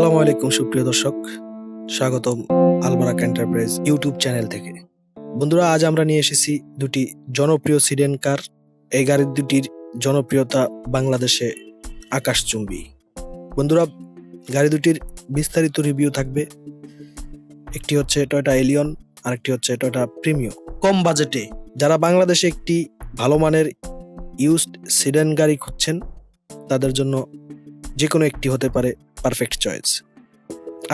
আসসালামু আলাইকুম, সুপ্রিয় দর্শক। স্বাগতম আলবারাক এন্টারপ্রাইজ ইউটিউব চ্যানেল থেকে। বন্ধুরা, আজ আমরা নিয়ে এসেছি দুটি জনপ্রিয় সিডেন কার। এই গাড়ি দুটির জনপ্রিয়তা বাংলাদেশে আকাশচুম্বী। বন্ধুরা, গাড়ি দুটির বিস্তারিত রিভিউ থাকবে। একটি হচ্ছে টয়টা এলিয়ন আর একটি হচ্ছে টয়টা প্রিমিও কম বাজেটে যারা বাংলাদেশে একটি ভালো মানের ইউজড সিডেন গাড়ি খুঁজছেন, তাদের জন্য যে কোনো একটি হতে পারে পারফেক্ট চয়েস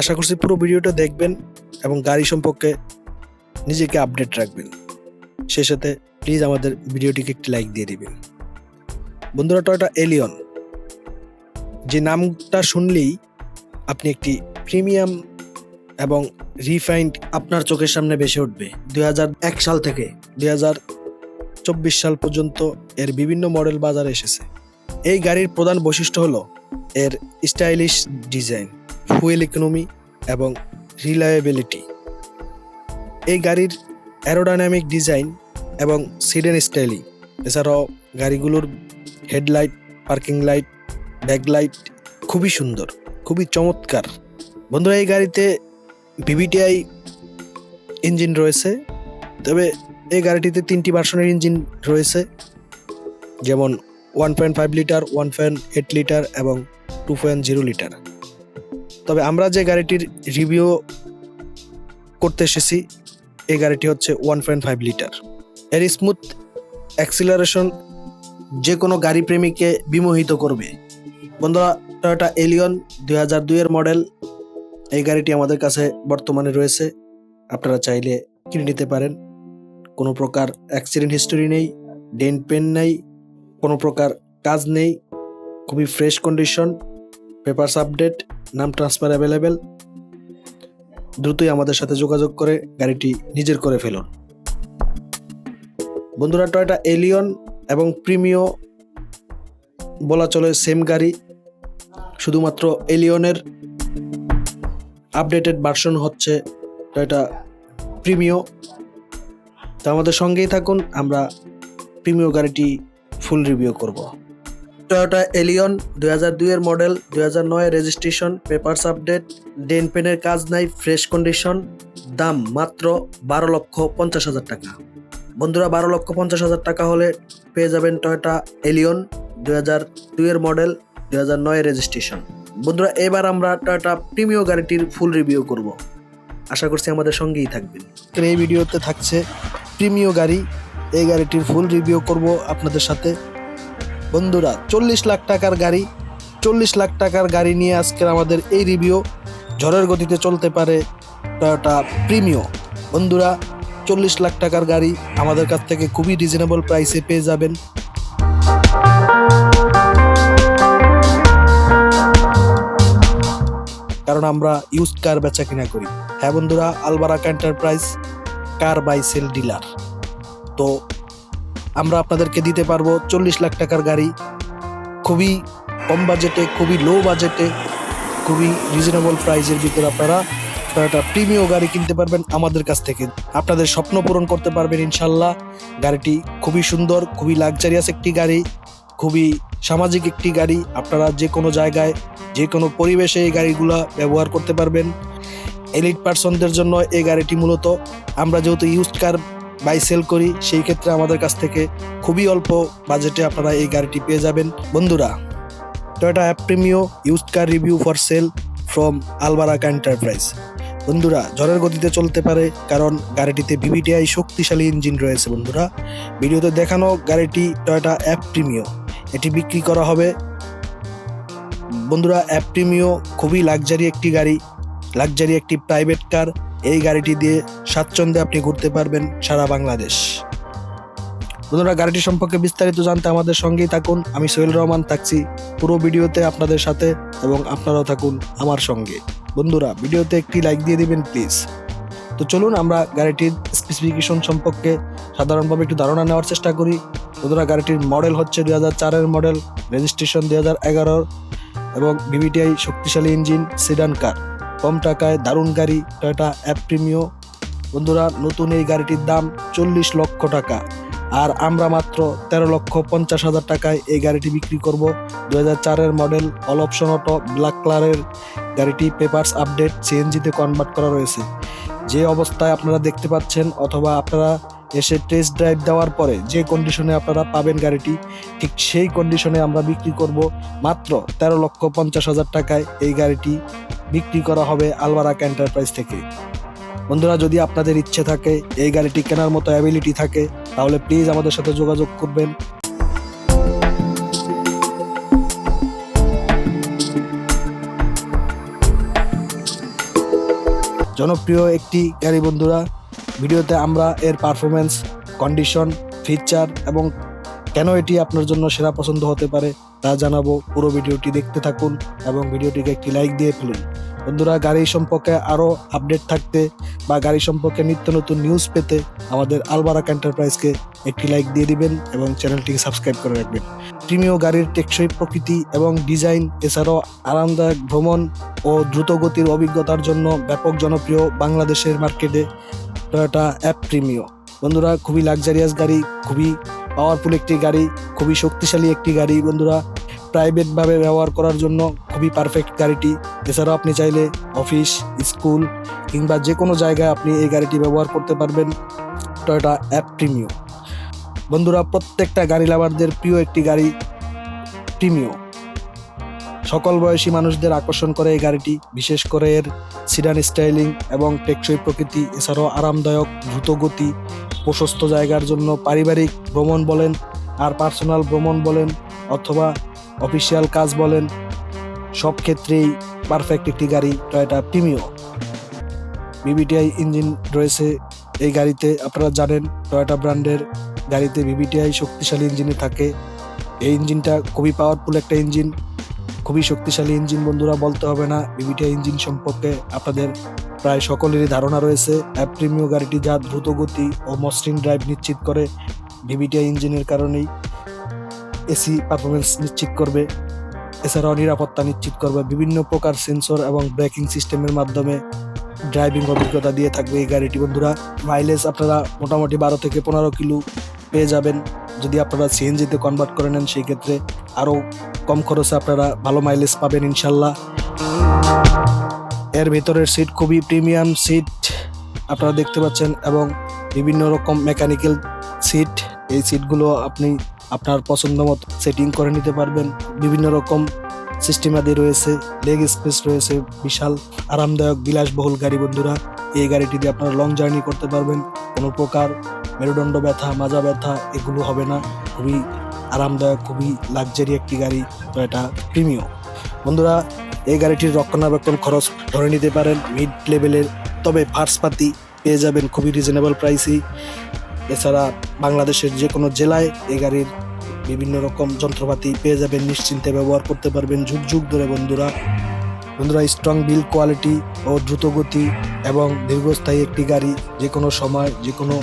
আশা করছি পুরো ভিডিওটা দেখবেন এবং গাড়ি সম্পর্কে নিজেকে আপডেট রাখবেন। সেই সাথে প্লিজ আমাদের ভিডিওটিকে একটি লাইক দিয়ে দিবেন। বন্ধুরা টয়টা এলিয়ন যে নামটা শুনলেই আপনি একটি প্রিমিয়াম এবং রিফাইন্ড আপনার চোখের সামনে ভেসে উঠবে। দুই সাল থেকে দুই সাল পর্যন্ত এর বিভিন্ন মডেল বাজারে এসেছে। এই গাড়ির প্রধান বৈশিষ্ট্য হলো এর স্টাইলিশ ডিজাইন, ফুয়েল ইকোনমি এবং রিলায়েবিলিটি। এই গাড়ির অ্যারোডাইনামিক ডিজাইন এবং সিডেন স্টাইলিং, এছাড়াও গাড়িগুলোর হেডলাইট, পার্কিং লাইট, ব্যাকলাইট খুবই সুন্দর, খুবই চমৎকার। বন্ধুরা, এই গাড়িতে ভিভিটিআই ইঞ্জিন রয়েছে, তবে এই গাড়িটিতে তিনটি ভার্সনের ইঞ্জিন রয়েছে, যেমন one point five litre one point eight litre এবং টু পয়েন্ট জিরো লিটার তবে আমরা যে গাড়িটির রিভিউ করতে এসেছি, এই গাড়িটি হচ্ছে ওয়ান পয়েন্ট ফাইভ লিটার এর স্মুথ অ্যাক্সিলারেশন যে কোনো গাড়ি প্রেমীকে বিমোহিত করবে। বন্ধুরা টয়োটা এলিয়ন দুই হাজার দুইয়ের মডেল এই গাড়িটি আমাদের কাছে বর্তমানে রয়েছে। আপনারা চাইলে কিনে নিতে পারেন। কোনো প্রকার অ্যাক্সিডেন্ট হিস্টোরি নেই, ডেন্ট পেন নেই কোনো প্রকার কাজ নেই, খুবই ফ্রেশ কন্ডিশন পেপারস আপডেট নাম ট্রান্সফার অ্যাভেলেবেল দ্রুতই আমাদের সাথে যোগাযোগ করে গাড়িটি নিজের করে ফেলুন। বন্ধুরা টয়টা এলিয়ন এবং প্রিমিও বলা চলে সেম গাড়ি, শুধুমাত্র এলিয়নের আপডেটেড ভার্সন হচ্ছে টয়টা প্রিমিও তো আমাদের সঙ্গেই থাকুন, আমরা প্রিমিও গাড়িটি ফুল রিভিউ করব। টয়োটা এলিয়ন দুই হাজার দুইয়ের মডেল দুই হাজার নয় রেজিস্ট্রেশন পেপারস আপডেট ডেন পেনের কাজ নাই ফ্রেশ কন্ডিশন দাম মাত্র বারো লক্ষ পঞ্চাশ হাজার টাকা। বন্ধুরা বারো লক্ষ পঞ্চাশ হাজার টাকা হলে পেয়ে যাবেন টয়োটা এলিয়ন দুই হাজার দুইয়ের মডেল দুই হাজার নয় রেজিস্ট্রেশন বন্ধুরা এবার আমরা টয়োটা প্রিমিয় গাড়িটির ফুল রিভিউ করব। আশা করছি আমাদের সঙ্গেই থাকবেন। এই ভিডিওতে থাকছে প্রিমিয় গাড়ি এই গাড়িটির ফুল রিভিউ করব আপনাদের সাথে। বন্ধুরা, চল্লিশ লাখ টাকার গাড়ি, চল্লিশ লাখ টাকার গাড়ি নিয়ে আজকের আমাদের এই রিভিউ ঝড়ের গতিতে চলতে পারে টয়োটা প্রিমিও বন্ধুরা, চল্লিশ লাখ টাকার গাড়ি আমাদের কাছ থেকে খুবই রিজনেবল প্রাইসে পেয়ে যাবেন। কারণ আমরা ইউজ কার বেচা কিনা করি। হ্যাঁ বন্ধুরা Albarak enterprise car buy sell dealer তো আমরা আপনাদেরকে দিতে পারব চল্লিশ লাখ টাকার গাড়ি। খুবই কম বাজেটে, খুবই লো বাজেটে, খুবই রিজনেবল প্রাইসের ভিতরে আপনারা টয়োটা প্রিমিয় গাড়ি কিনতে পারবেন আমাদের কাছ থেকে। আপনাদের স্বপ্ন পূরণ করতে পারবেন ইনশাল্লাহ গাড়িটি খুবই সুন্দর, খুবই লাক্সারিয়াস একটি গাড়ি, খুবই সামাজিক একটি গাড়ি। আপনারা যে কোনো জায়গায়, যে কোনো পরিবেশে এই গাড়িগুলো ব্যবহার করতে পারবেন। এলিট পার্সনদের জন্য এই গাড়িটি মূলত আমরা যেহেতু ইউজড কার বাই সেল করি, সেই ক্ষেত্রে আমাদের কাছ থেকে খুবই অল্প বাজেটে আপনারা এই গাড়িটি পেয়ে যাবেন। বন্ধুরা Toyota a Premio used car review for sale from Albarak enterprise বন্ধুরা, ঝড়ের গতিতে চলতে পারে কারণ গাড়িটিতে ভিভিটিআই শক্তিশালী ইঞ্জিন রয়েছে বন্ধুরা। ভিডিওতে দেখানো গাড়িটি টয়োটা অ্যাপ প্রিমিও এটি বিক্রি করা হবে। বন্ধুরা অ্যাপ প্রিমিও খুবই লাক্সারি একটি গাড়ি লাক্সারি একটি প্রাইভেট কার এই গাড়িটি দিয়ে স্বাচ্ছন্দ্যে আপনি ঘুরতে পারবেন সারা বাংলাদেশ। বন্ধুরা, গাড়িটি সম্পর্কে বিস্তারিত জানতে আমাদের সঙ্গেই থাকুন। আমি সোহেল রহমান থাকছি পুরো ভিডিওতে আপনাদের সাথে এবং আপনারাও থাকুন আমার সঙ্গে। বন্ধুরা, ভিডিওতে একটি লাইক দিয়ে দিবেন, প্লিজ। তো চলুন, আমরা গাড়িটির স্পেসিফিকেশন সম্পর্কে সাধারণভাবে একটু ধারণা নেওয়ার চেষ্টা করি। বন্ধুরা, গাড়িটির মডেল হচ্ছে দুই হাজার চারের মডেল রেজিস্ট্রেশন দুই হাজার এগারোর এবং ভিভিটিআই শক্তিশালী ইঞ্জিন সিডান কার কম টাকায় দারুণ গাড়ি টয়োটা অ্যাপ প্রিমিও বন্ধুরা, নতুন এই গাড়িটির দাম চল্লিশ লক্ষ টাকা। আর আমরা মাত্র তেরো লক্ষ পঞ্চাশ হাজার টাকায় এই গাড়িটি বিক্রি করব। দু চারের model, all option auto, black কালারের। গাড়িটি পেপারস আপডেট, সিএনজিতে কনভার্ট করা রয়েছে। যে অবস্থায় আপনারা দেখতে পাচ্ছেন অথবা আপনারা এসে টেস্ট ড্রাইভ দেওয়ার পরে যে কন্ডিশনে আপনারা পাবেন গাড়িটি, ঠিক সেই কন্ডিশনে আমরা বিক্রি করব মাত্র তেরো লক্ষ পঞ্চাশ হাজার টাকায় এই গাড়িটি। বিক্রি করা হবে আলবারাক এন্টারপ্রাইজ থেকে। বন্ধুরা, যদি আপনাদের ইচ্ছে থাকে, এই গাড়িটি কেনার মতো অ্যাবিলিটি থাকে, তাহলে প্লিজ আমাদের সাথে যোগাযোগ করবেন। জনপ্রিয় একটি গাড়ি বন্ধুরা, ভিডিওতে আমরা এর পারফরমেন্স কন্ডিশন ফিচার এবং কেন এটি আপনার জন্য সেরা পছন্দ হতে পারে তা জানাব। পুরো ভিডিওটি দেখতে থাকুন এবং ভিডিওটিকে একটি লাইক দিয়ে ফেলুন। বন্ধুরা, গাড়ি সম্পর্কে আরও আপডেট থাকতে বা গাড়ি সম্পর্কে নিত্য নতুন নিউজ পেতে আমাদের আলবারাক এন্টারপ্রাইজকে একটি লাইক দিয়ে দিবেন এবং চ্যানেলটিকে সাবস্ক্রাইব করে রাখবেন। প্রিমিয় গাড়ির টেকসই প্রকৃতি এবং ডিজাইন, এছাড়াও আরামদায়ক ভ্রমণ ও দ্রুত গতির অভিজ্ঞতার জন্য ব্যাপক জনপ্রিয় বাংলাদেশের মার্কেটে টয়োটা অ্যাপ প্রিমিও বন্ধুরা, খুবই লাক্সারিয়াস গাড়ি, খুবই পাওয়ারফুল একটি গাড়ি, খুবই শক্তিশালী একটি গাড়ি। বন্ধুরা প্রাইভেটভাবে ব্যবহার করার জন্য খুবই পারফেক্ট গাড়িটি। এছাড়াও আপনি চাইলে অফিস স্কুল কিংবা যে কোনো জায়গায় আপনি এই গাড়িটি ব্যবহার করতে পারবেন টয়োটা অ্যাপ প্রিমিও বন্ধুরা, প্রত্যেকটা গাড়ি লাভারদের প্রিয় একটি গাড়ি প্রিমিও সকল বয়সী মানুষদের আকর্ষণ করে এই গাড়িটি, বিশেষ করে এর সিডান স্টাইলিং এবং টেকসই প্রকৃতি, এছাড়াও আরামদায়ক, দ্রুত গতি, প্রশস্ত জায়গার জন্য পারিবারিক ভ্রমণ বলেন আর পার্সোনাল ভ্রমণ বলেন অথবা অফিসিয়াল কাজ বলেন, সব ক্ষেত্রেই পারফেক্ট একটি গাড়ি টয়োটা প্রিমিও বিবিটিআই ইঞ্জিন রয়েছে এই গাড়িতে, আপনারা জানেন টয়োটা ব্র্যান্ডের গাড়িতে বিবিটিআই শক্তিশালী ইঞ্জিনে থাকে। এই ইঞ্জিনটা খুবই পাওয়ারফুল একটা ইঞ্জিন খুবই শক্তিশালী ইঞ্জিন বন্ধুরা, বলতে হবে না বিবিটিআই ইঞ্জিন সম্পর্কে আপনাদের প্রায় সকলেরই ধারণা রয়েছে। অ্যাপ প্রিমিও গাড়িটি যা দ্রুত গতি ও মসৃণ ড্রাইভ নিশ্চিত করে ভিভিটিআই ইঞ্জিনের কারণেই এসি পারফরমেন্স নিশ্চিত করবে। এছাড়াও নিরাপত্তা নিশ্চিত করবে। বিভিন্ন প্রকার সেন্সর এবং ব্রেকিং সিস্টেমের মাধ্যমে ড্রাইভিং অভিজ্ঞতা দিয়ে থাকবে এই গাড়িটি। বন্ধুরা মাইলেজ আপনারা মোটামুটি বারো থেকে পনেরো কিলো পেয়ে যাবেন। যদি আপনারা সিএনজিতে কনভার্ট করে নেন, সেই ক্ষেত্রে আরও কম খরচে আপনারা ভালো মাইলেজ পাবেন ইনশাল্লাহ। এর ভেতরের সিট খুবই প্রিমিয়াম সিট আপনারা দেখতে পাচ্ছেন এবং বিভিন্ন রকম মেকানিক্যাল সিট এই সিটগুলো আপনি আপনার পছন্দ মতো সেটিং করে নিতে পারবেন। বিভিন্ন রকম সিস্টেম আদি রয়েছে লেগ স্পেস রয়েছে, বিশাল, আরামদায়ক, বিলাসবহুল গাড়ি বন্ধুরা। এই গাড়িটি দিয়ে আপনারা লং জার্নি করতে পারবেন। কোনো প্রকার মেরুদণ্ড ব্যথা, মাজা ব্যথা, এগুলো হবে না। খুবই আরামদায়ক, খুবই লাক্সারি একটি গাড়ি তো এটা প্রিমিয় বন্ধুরা, এই গাড়িটির রক্ষণাবেক্ষণ খরচ ধরে নিতে পারেন। মিড লেভেলের তবে ফার্স্ট পাতি পেয়ে যাবেন খুবই রিজনেবল প্রাইসই এছাড়া বাংলাদেশের যে কোনো জেলায় এই গাড়ির বিভিন্ন রকম যন্ত্রপাতি পেয়ে যাবেন, নিশ্চিন্তে ব্যবহার করতে পারবেন যুগ যুগ ধরে বন্ধুরা। বন্ধুরা স্ট্রং বিল কোয়ালিটি ও দ্রুত গতি এবং দীর্ঘস্থায়ী একটি গাড়ি যে কোনো সময়, যে কোনো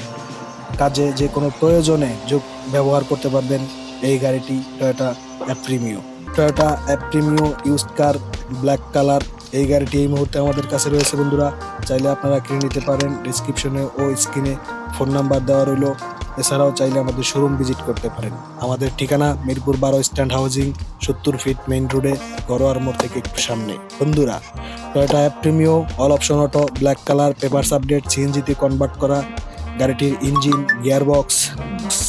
কাজে, যে কোনো প্রয়োজনে যোগ ব্যবহার করতে পারবেন এই গাড়িটি Toyota a Premio Toyota a Premio used car black colour এই গাড়িটি এই মুহূর্তে আমাদের কাছে রয়েছে বন্ধুরা। চাইলে আপনারা কিনে নিতে পারেন ডিসক্রিপশনে ও স্ক্রিনে ফোন নাম্বার দেওয়া রইল। এছাড়াও চাইলে আমাদের শোরুম ভিজিট করতে পারেন। আমাদের ঠিকানা মিরপুর বারো স্ট্যান্ড হাউজিং সত্তর ফিট মেইন রোডে গরোয়ার মোড় থেকে একটু সামনে। বন্ধুরা Toyota a Premio all option auto black colour papers update সিএনজিতে কনভার্ট করা, গাড়িটির engine gearbox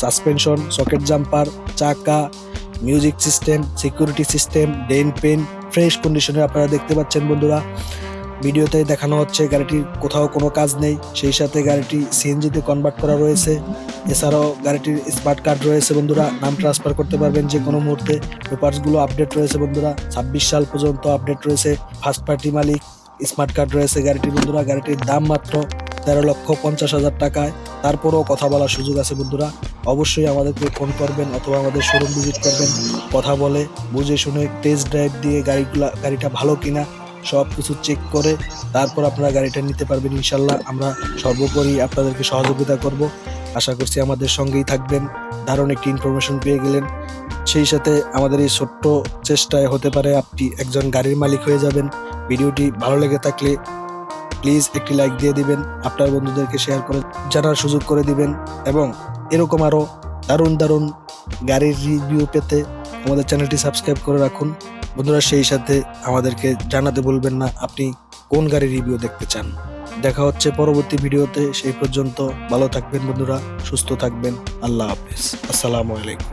suspension socket jumper চাকা music system security system dent paint fresh কন্ডিশনে আপনারা দেখতে পাচ্ছেন বন্ধুরা। ভিডিওতে দেখানো হচ্ছে গাড়িটির কোথাও কোনো কাজ নেই। সেই সাথে গাড়িটি সিএনজিতে কনভার্ট করা রয়েছে। এছাড়াও গাড়িটির স্মার্ট কার্ড রয়েছে বন্ধুরা। নাম ট্রান্সফার করতে পারবেন যে কোনো মুহূর্তে পেপারসগুলো আপডেট রয়েছে বন্ধুরা। ছাব্বিশ সাল পর্যন্ত আপডেট রয়েছে। ফার্স্ট পার্টি মালিক স্মার্ট কার্ড রয়েছে গাড়িটির বন্ধুরা। গাড়িটির দাম মাত্র তেরো লক্ষ পঞ্চাশ হাজার টাকায়। তারপরেও কথা বলার সুযোগ আছে বন্ধুরা। অবশ্যই আমাদেরকে ফোন করবেন অথবা আমাদের শোরুম ভিজিট করবেন। কথা বলে, বুঝে শুনে টেস্ট ড্রাইভ দিয়ে গাড়িগুলা, গাড়িটা ভালো কিনা। সব কিছু চেক করে তারপর আপনারা গাড়িটা নিতে পারবেন ইনশাল্লাহ। আমরা সর্বোপরি আপনাদেরকে সহযোগিতা করব। আশা করছি আমাদের সঙ্গেই থাকবেন। দারুণ একটি ইনফরমেশন পেয়ে গেলেন। সেই সাথে আমাদের এই ছোট্ট চেষ্টায় হতে পারে আপনি একজন গাড়ির মালিক হয়ে যাবেন। ভিডিওটি ভালো লেগে থাকলে প্লিজ একটি লাইক দিয়ে দিবেন, আপনার বন্ধুদেরকে শেয়ার করে জানার সুযোগ করে দিবেন এবং এরকম আরও দারুণ দারুণ গাড়ির রিভিউ পেতে আমাদের চ্যানেলটি সাবস্ক্রাইব করে রাখুন। বন্ধুরা, সেই সাথে আমাদেরকে জানাতে বলবেন না আপনি কোন গাড়ির রিভিউ দেখতে চান। দেখা হচ্ছে পরবর্তী ভিডিওতে, সেই পর্যন্ত ভালো থাকবেন বন্ধুরা, সুস্থ থাকবেন, আল্লাহ হাফিজ। আসসালামু আলাইকুম।